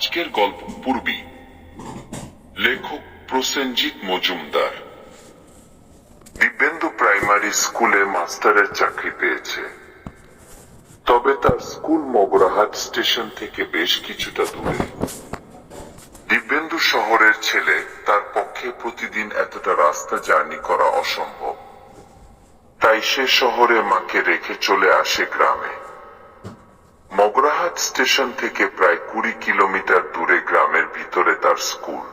আজকের গল্প পূর্বী। লেখক প্রসেনজিৎ মজুমদার। দিব্যেন্দু প্রাইমারি স্কুলে মাস্টারের চাকরি পেয়েছে। তবে তার স্কুল মগরাহাট স্টেশন থেকে বেশ কিছুটা দূরে। দিব্যেন্দু শহরের ছেলে, তার পক্ষে প্রতিদিন এতটা রাস্তা জার্নি করা অসম্ভব। তাই সে শহরে মাকে রেখে চলে আসে গ্রামে। মগরাহাট স্টেশন থেকে প্রায় কুড়ি কিলোমিটার দূরে গ্রামের ভিতরে তার স্কুল।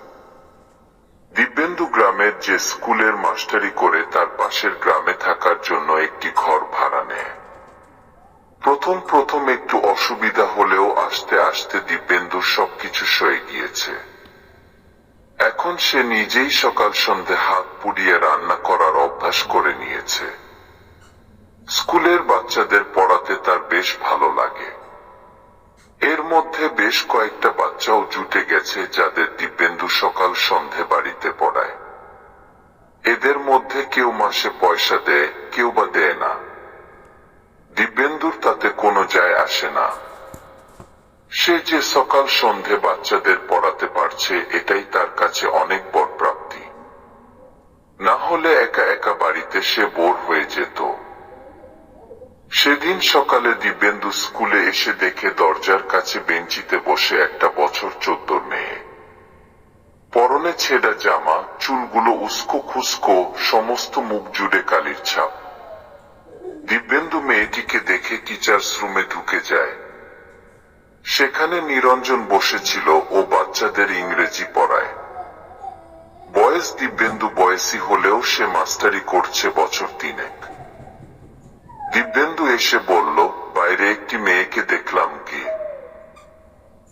দিব্যেন্দু গ্রামের যে স্কুলের মাস্টারি করে তার পাশের গ্রামে থাকার জন্য একটি ঘর ভাড়া নেয়। প্রথম প্রথম একটু অসুবিধা হলেও আস্তে আস্তে দিব্যেন্দুর সবকিছু সয়ে গিয়েছে। এখন সে নিজেই সকাল সন্ধে হাত পুড়িয়ে রান্না করার অভ্যাস করে নিয়েছে। স্কুলের বাচ্চাদের পড়াতে তার বেশ ভালো লাগে। এর মধ্যে বেশ কয়েকটা বাচ্চাও জুটে গেছে যাদের দিব্যেন্দু সকাল সন্ধে বাড়িতে পড়ায়। এদের মধ্যে কেউ মাসে পয়সা দেয়, কেউ বা দেয় না। দিব্যেন্দুর তাতে কোনো যায় আসে না। সে যে সকাল সন্ধে বাচ্চাদের পড়াতে পারছে, এটাই তার কাছে অনেক বড় প্রাপ্তি। না হলে একা একা বাড়িতে সে বোর হয়ে যেত। সেদিন সকালে দিব্যেন্দু স্কুলে এসে দেখে দরজার কাছে বেঞ্চিতে বসে একটা বছর চোদ্দর মেয়ে। পরনে ছেঁড়া জামা, চুলগুলো উস্কো খুস্কো, সমস্ত মুখ জুড়ে কালির ছাপ। দিব্যেন্দু মেয়েটিকে দেখে টিচার্স রুমে ঢুকে যায়। সেখানে নিরঞ্জন বসেছিল ও বাচ্চাদের ইংরেজি পড়ায়। বয়স দিব্যেন্দু বয়সী হলেও সে মাস্টারি করছে বছর তিনেক। দিব্যেন্দু এসে বলল, বাইরে একটি মেয়েকে দেখলাম গিয়ে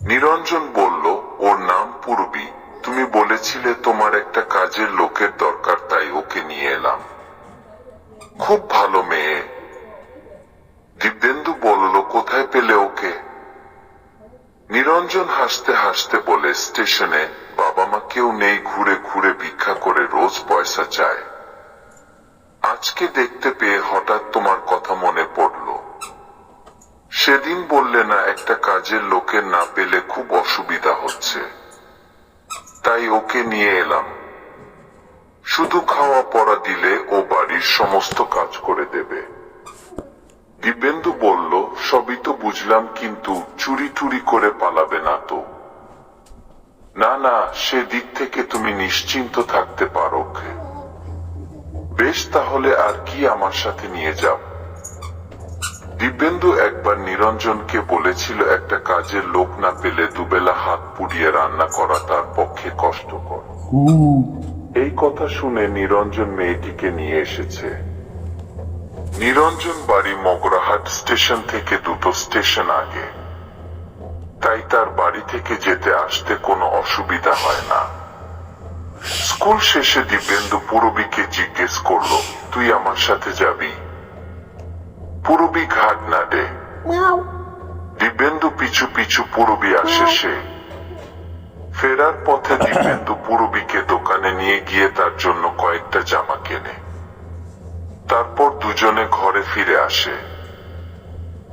নিরঞ্জন বলল, ওর নাম পূর্বী। তুমি বলেছিলে তোমার একটা কাজের লোকের দরকার, তাই ওকে নিয়ে এলাম। খুব ভালো মেয়ে। দিব্যেন্দু বলল, কোথায় পেলে ওকে? নিরঞ্জন হাসতে হাসতে বলে, স্টেশনে। বাবা মা কেউ নেই, ঘুরে ঘুরে ভিক্ষা করে রোজ পয়সা চায়। আজকে দেখতে পেয়ে হঠাৎ তোমার কথা মনে পড়ল। সেদিন বললে না, একটা কাজের লোকের না পেলে খুব অসুবিধা হচ্ছে। তাই ওকে নিয়ে এলাম। শুধু খাওয়া পড়া দিলে ও বাড়ির সমস্ত কাজ করে দেবে। দিব্যেন্দু বলল, সবই তো বুঝলাম, কিন্তু চুরি টুরি করে পালাবে না তো। না না, সে দিক থেকে তুমি নিশ্চিন্ত থাকতে পারো। বেশ, তাহলে আর কি আমার সাথে নিয়ে যাও? দিব্যেন্দু একবার নিরঞ্জনকে বলেছিল একটা কাজের লোক না পেলে দুবেলা হাত পুড়িয়ে রান্না করা তার পক্ষে কষ্টকর। এই কথা শুনে নিরঞ্জন মেয়েটিকে নিয়ে এসেছে। নিরঞ্জন বাড়ি মগরাহাট স্টেশন থেকে দুটো স্টেশন আগে। তাই তার বাড়ি থেকে যেতে আসতে কোনো অসুবিধা হয় না। স্কুল শেষে দিব্যেন্দু পুরবীকে জিজ্ঞেস করল তুই আমার সাথে যাবি? পুরবী ঘাট না দে দিব্যেন্দু পিছু পিছু পুরবী আসে সে। ফেরার পথে দিব্যেন্দু পুরবীকে দোকানে নিয়ে গিয়ে তার জন্য কয়েকটা জামা কেনে। তারপর দুজনে ঘরে ফিরে আসে।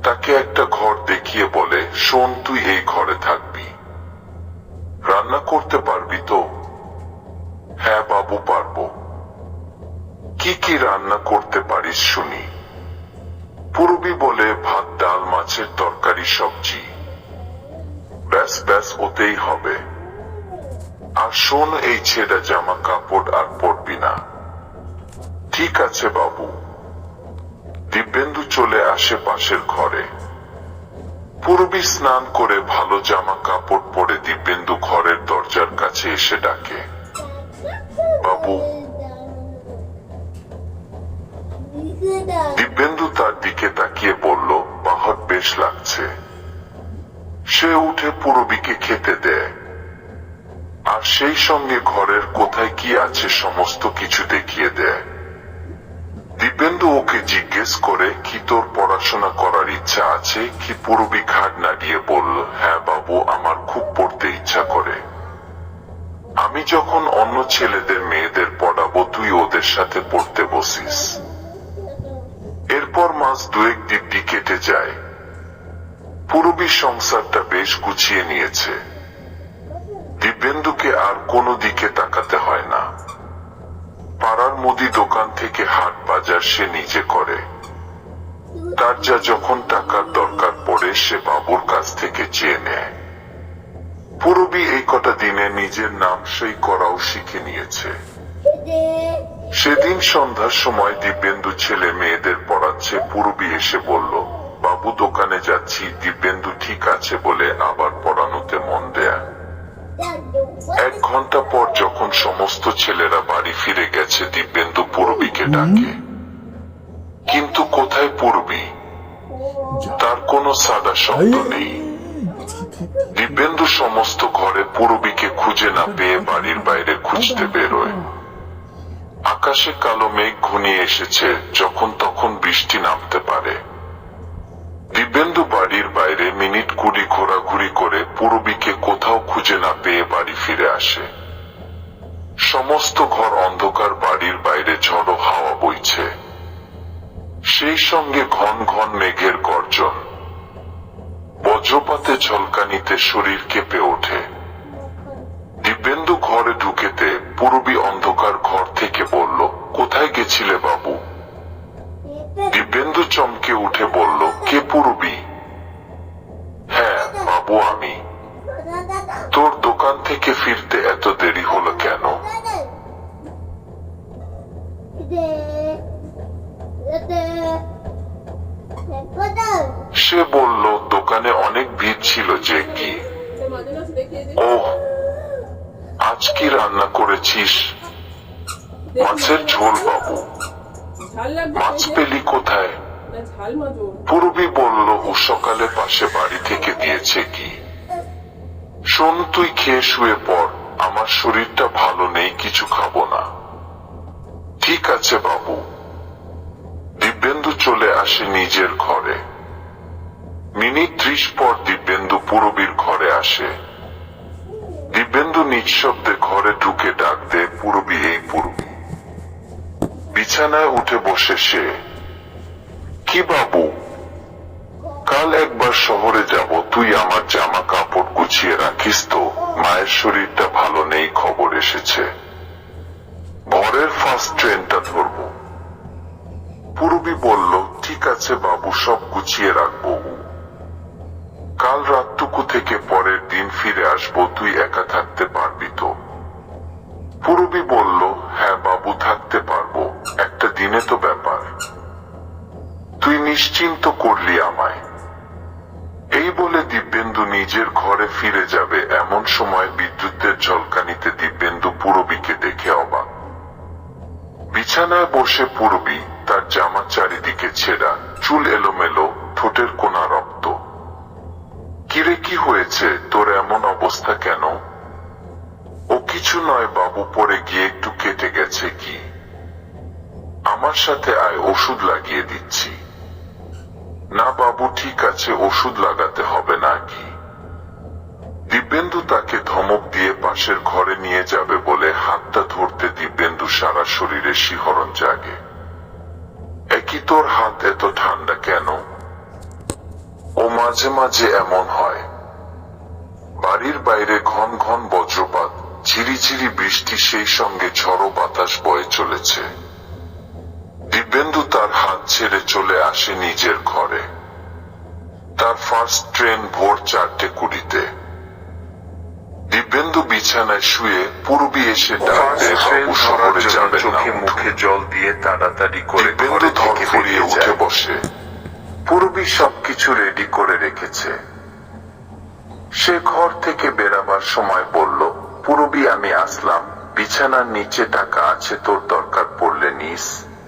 তাকে একটা ঘর দেখিয়ে বলে শোন তুই এই ঘরে থাকবি। রান্না করতে পারবি তো? হ্যাঁ বাবু, পারব। কি কি রান্না করতে পারিস শুনি? পূর্বী বলে ভাত, ডাল, মাছের তরকারি, সবজি। ব্যাস ব্যাস, ওতেই হবে। আর শোন এই ছেঁড়া জামা কাপড় আর পরবি না। ঠিক আছে বাবু। দিব্যেন্দু চলে আসে পাশের ঘরে। পূর্বী স্নান করে ভালো জামা কাপড় পরে দিব্যেন্দু ঘরের দরজার কাছে এসে ডাকে। পুরবীকে খেতে দেয় আর সেই সঙ্গে ঘরের কোথায় কি আছে সমস্ত কিছু দেখিয়ে দেয় দিব্যেন্দু ওকে জিজ্ঞেস করে, কি তোর পড়াশোনা করার ইচ্ছা আছে? কি পুরবী ঘাট নাড়িয়ে বলল হ্যাঁ বাবু, আমার খুব পড়তে ইচ্ছা করে। আমি যখন অন্য ছেলেদের মেয়েদের পড়াবো, তুই ওদের সাথে পড়তে বসিস। এরপর মাস দুয়েক দিব্যি কেটে যায়। পুরবী সংসারটা বেশ গুছিয়ে নিয়েছে। দিব্যেন্দুকে আর কোনো দিকে তাকাতে হয় না। পাড়ার মুদি দোকান থেকে হাট বাজার সে নিজে করে। তার যা যখন টাকার দরকার পড়ে, সে বাবুর কাছ থেকে চেয়ে নেয়। পুরবী এই কটা দিনে নিজের নাম সই করাও শিখে নিয়েছে। সেদিন সন্ধ্যার সময় দিব্যেন্দু ছেলে মেয়েদের পড়াচ্ছে। পুরবী এসে বলল বাবু দোকানে যাচ্ছি দিব্যেন্দু ঠিক আছে বলে আবার পড়ানোতে মন দেয়া। এক ঘণ্টা পর যখন সমস্ত ছেলেরা বাড়ি ফিরে গেছে দিব্যেন্দু পূর্বীকে ডাকে। কিন্তু কোথায় পূর্বী? তার কোনো সাদা শব্দ নেই। দিব্যেন্দু সমস্ত ঘরে পূর্বীকে খুঁজে না পেয়ে বাড়ির বাইরে খুঁজতে বেরোয়। আকাশে কালো মেঘ ঘনিয়ে এসেছে যখন তখন বৃষ্টি নামতে পারে। দিব্যেন্দু বাড়ির বাইরে মিনিট কুড়ি ঘোরাঘুরি করে পূরবীকে কোথাও খুঁজে না পেয়ে বাড়ি ফিরে আসে। সমস্ত ঘর অন্ধকার, বাড়ির বাইরে ঝড়ো হাওয়া বইছে। সেই সঙ্গে ঘন ঘন মেঘের গর্জন। বজ্রপাতে ঝলকানিতে শরীর কেঁপে ওঠে। দিব্যেন্দু ঘরে ঢুকেতে পূরবী অন্ধকার ঘর থেকে বলল, কোথায় গেছিলে বাবু? দিব্যেন্দু চমকে উঠে বলল, কে পূরবী? হ্যাঁ বাবু আমি। তোর দোকান থেকে ফিরতে এত দেরি হলো কেন? সে বলল, দোকানে অনেক ভিড় ছিল, যে কি? ওহ, আজ কি রান্না করেছিস? মাছের ঝোল, বাবু। পেলি কোথায়? পূর্বী বলল ও সকালে পাশে বাড়ি থেকে দিয়েছে কি? শোন তুই খেয়ে শুয়ে পড়। আমার শরীরটা ভালো নেই কিছু খাব না। ঠিক আছে বাবু। দিব্যেন্দু চলে আসে নিজের ঘরে। মিনিট ত্রিশ পর দিব্যেন্দু পূরবীর ঘরে আসে। দিব্যেন্দু নিঃশব্দে ঘরে ঢুকে ডাক দে পূরবী এই পূরবী। বিছানায় উঠে বসে সে, কি বাবু? কাল একবার শহরে যাব, তুই আমার জামা কাপড় গুছিয়ে রাখিস তো? মায়ের শরীরটা ভালো নেই, খবর এসেছে। ভোরের ফার্স্ট ট্রেনটা ধরব। পূরবী বলল, ঠিক আছে বাবু, সব গুছিয়ে রাখব। কাল রাতটুকু থেকে পরের দিন ফিরে আসব, তুই একা থাকতে একটা দিনে তো ব্যাপার। তুই নিশ্চিন্ত করলি আমায়। এই বলে দিব্যেন্দু নিজের ঘরে ফিরে যাবে। এমন সময় বিদ্যুতের ঝলকানিতে দিব্যেন্দু পূরবীকে দেখে অবাক। বিছানায় বসে পূরবী তার জামা চারিদিকে ছেঁড়া, চুল এলোমেলো, ঠোঁটের কোনা রক্ত। কিরে, কি হয়েছে? তোর এমন অবস্থা কেন? ও কিছু নয় বাবু পরে গিয়ে একটু কেটে গেছে কি? আমার সাথে আয় ওষুধ লাগিয়ে দিচ্ছি। না বাবু, ঠিক আছে, ওষুধ লাগাতে হবে না কি দিব্যেন্দু তাকে ধমক দিয়ে পাশের ঘরে নিয়ে যাবে বলে হাতটা ধরতে দিব্যেন্দু সারা শরীরে শিহরণ জাগে। একই তোর হাত এত ঠান্ডা কেন? ও মাঝে মাঝে এমন হয়। বাড়ির বাইরে ঘন ঘন বজ্রপাত, ঝিরিঝিরি বৃষ্টি সেই সঙ্গে ঝড়ো বাতাস বয়ে চলেছে। দিব্যেন্দু তার হাত ছেড়ে চলে আসে নিজের ঘরে। তার ফার্স্ট ট্রেন ভোর চারটে কুড়িতে। দিব্যেন্দু বিছানায় শুয়ে পূর্বী এসে শহরে যাবে চোখে মুখে জল দিয়ে তাড়াতাড়ি করে দিব্যেন্দু ধর থেকে উঠে বসে। পূর্বী সবকিছু রেডি করে রেখেছে। সে ঘর থেকে বেরাবার সময় বলল পূর্বী আমি আসলাম। বিছানার নিচে টাকা আছে তোর দরকার পড়লে নিস।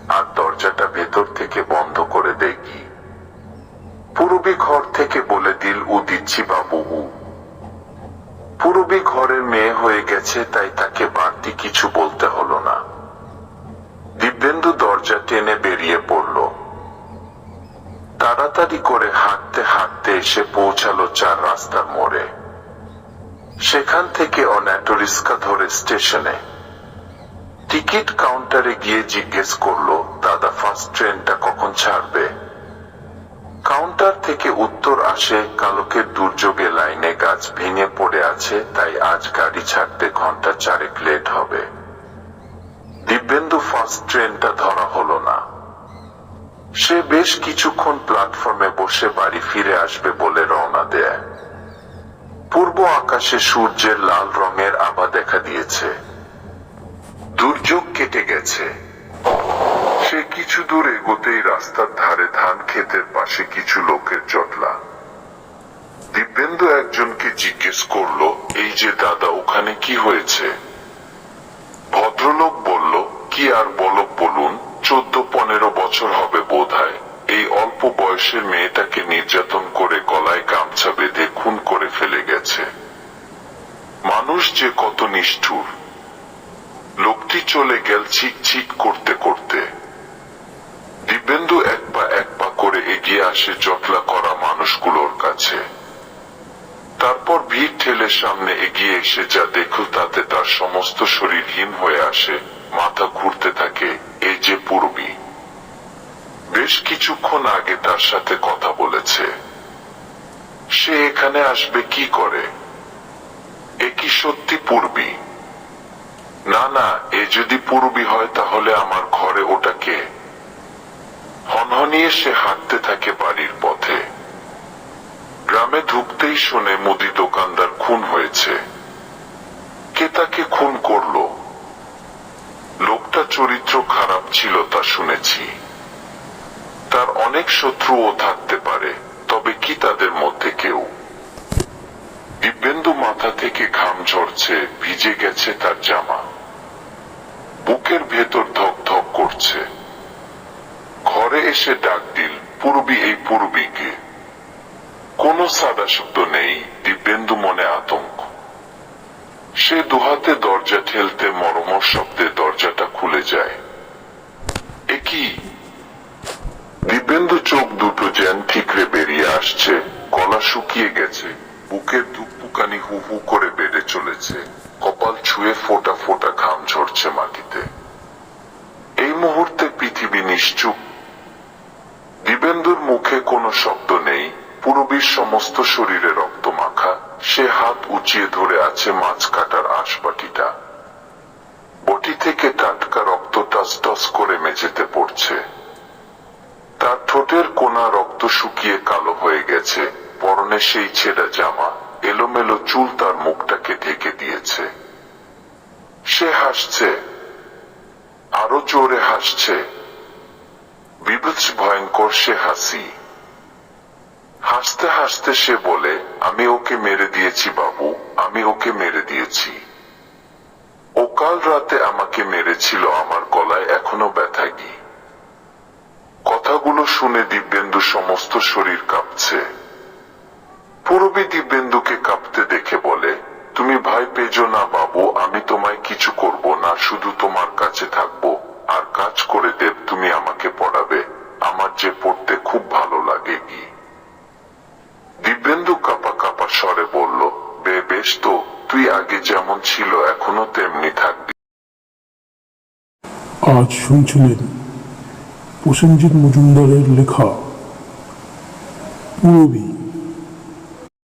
আর দরজাটা ভেতর থেকে বন্ধ করে দেখি পূর্বী ঘর থেকে বলে দিল ও দিচ্ছি বাবু। পূর্বী ঘরের মেয়ে হয়ে গেছে, তাই তাকে বাড়তি কিছু বলতে হলো না। দিব্যেন্দু দরজা টেনে বেরিয়ে পড়ল। তাড়াতাড়ি করে হাঁটতে হাঁটতে এসে পৌঁছালো চার রাস্তার মোড়ে। সেখান থেকে অন্যাটো রিক্সা ধরে স্টেশনে। টিকিট কাউন্টারে গিয়ে জিজ্ঞেস করল, দাদা ফার্স্ট ট্রেনটা কখন ছাড়বে? কাউন্টার থেকে উত্তর আসে, কালকের দুর্যোগে লাইনে গাছ ভেঙে পড়ে আছে, তাই আজ গাড়ি ছাড়তে ঘণ্টা চারেক লেট হবে। দিব্যেন্দু ফার্স্ট ট্রেনটা ধরা হলো না। সে বেশ কিছুক্ষণ প্ল্যাটফর্মে বসে বাড়ি ফিরে আসবে বলে রওনা দেয়। পূর্ব আকাশে সূর্যের লাল রঙের আভা দেখা দিয়েছে। কেটে সে কিছু দূর এগোতেই রাস্তার ধারে ধান ক্ষেতের পাশে কিছু লোকের জটলা। দিব্যেন্দু একজনকে জিজ্ঞেস করল, এই যে দাদা, ওখানে কি হয়েছে? ভদ্রলোক বলল, কি আর বলো, বলুন, চোদ্দ পনেরো বছর হবে বোধহয়। এই অল্প বয়সের মেয়েটাকে নির্যাতন করে গলায় গামছা বেঁধে খুন করে ফেলে গেছে। মানুষ যে কত নিষ্ঠুর। লোকটি চলে গেল ছিক ছিক করতে করতে। দিব্যেন্দু এক পা এক পা করে এগিয়ে আসে জটলা করা মানুষগুলোর কাছে। তারপর ভিড় ঠেলে সামনে এগিয়ে এসে যা দেখল তাতে তার সমস্ত শরীর হীন হয়ে আসে, মাথা ঘুরতে থাকে এই যে পূর্বী। বেশ কিছুক্ষণ আগে তার সাথে কথা বলেছে। সে এখানে আসবে কি করে? এ কি সত্যি পূর্বী? না না, এ যদি পূর্বী হয়, তাহলে আমার ঘরে ওটা কে? হনহনিয়ে সে হাঁটতে থাকে বাড়ির পথে। গ্রামে ঢুকতেই শুনে মুদি দোকানদার খুন হয়েছে। কে তাকে খুন করল? লোকটা চরিত্র খারাপ ছিল তা শুনেছি। তার অনেক শত্রুও থাকতে পারে, তবে কি তাদের মধ্যে কেউ? দিব্যেন্দু মাথা থেকে ঘাম ঝরছে, ভিজে গেছে তার জামা। বুকের ভেতর ধক ধক করছে। ঘরে এসে ডাক দিল, পূর্বী, এই পূর্বীকে। কোনো সাদা শব্দ নেই, দিব্যেন্দু মনে আতঙ্ক। সে দুহাতে দরজা ঠেলতে মরমর শব্দে দরজাটা খুলে যায়। এ কি? দিব্যেন্দু চোখ দুটো যেন ঠিকরে বেরিয়ে আসছে, গলা শুকিয়ে গেছে, বুকের ধুকপুকানি হু হু করে বেড়ে চলেছে। ছুঁয়ে ফোটা ফোটা ঘাম ঝরছে মাটিতে। এই মুহূর্তে পৃথিবী নিশ্চুপ। দিবেন্দুর মুখে কোনো শব্দ নেই, পূরবীর সমস্ত শরীরে রক্ত মাখা, সে হাত উঁচিয়ে ধরে আছে মাছ কাটার আশবাটিটা বটি থেকে টাটকা রক্ত টস টস করে মেঝেতে পড়ছে। তার ঠোঁটের কোনা রক্ত শুকিয়ে কালো হয়ে গেছে, পরনে সেই ছেঁড়া জামা, এলোমেলো চুল তার মুখটাকে ঢেকে দিয়েছে। সে হাসছে, আরও জোরে হাসছে। বিভৎস, ভয়ঙ্কর সে হাসি। হাসতে হাসতে সে বলে, আমি ওকে মেরে দিয়েছি, বাবু, আমি ওকে মেরে দিয়েছি। ও কাল রাতে আমাকে মেরেছিল, আমার গলায় এখনও ব্যথা কি কথাগুলো শুনে দিব্যেন্দু সমস্ত শরীর কাঁপছে। পূরবী দিব্যেন্দুকে কাঁপতে দেখে বলে তুমি ভয় পেজো না বাবু, আমি তোমায় কিছু করব না, শুধু তোমার কাছে থাকব। আর কাজ করে দেব, তুমি আমাকে পড়াবে। আমার যে পড়তে খুব ভালো লাগে কি দিব্যেন্দু কাপা কাপা স্বরে বলল, বে, বেশ তো, তুই আগে যেমন ছিল, এখনও তেমনি থাকবি। আজ শুনছিলেন প্রসেনজিৎ মজুমদারের লেখা, পূরবী।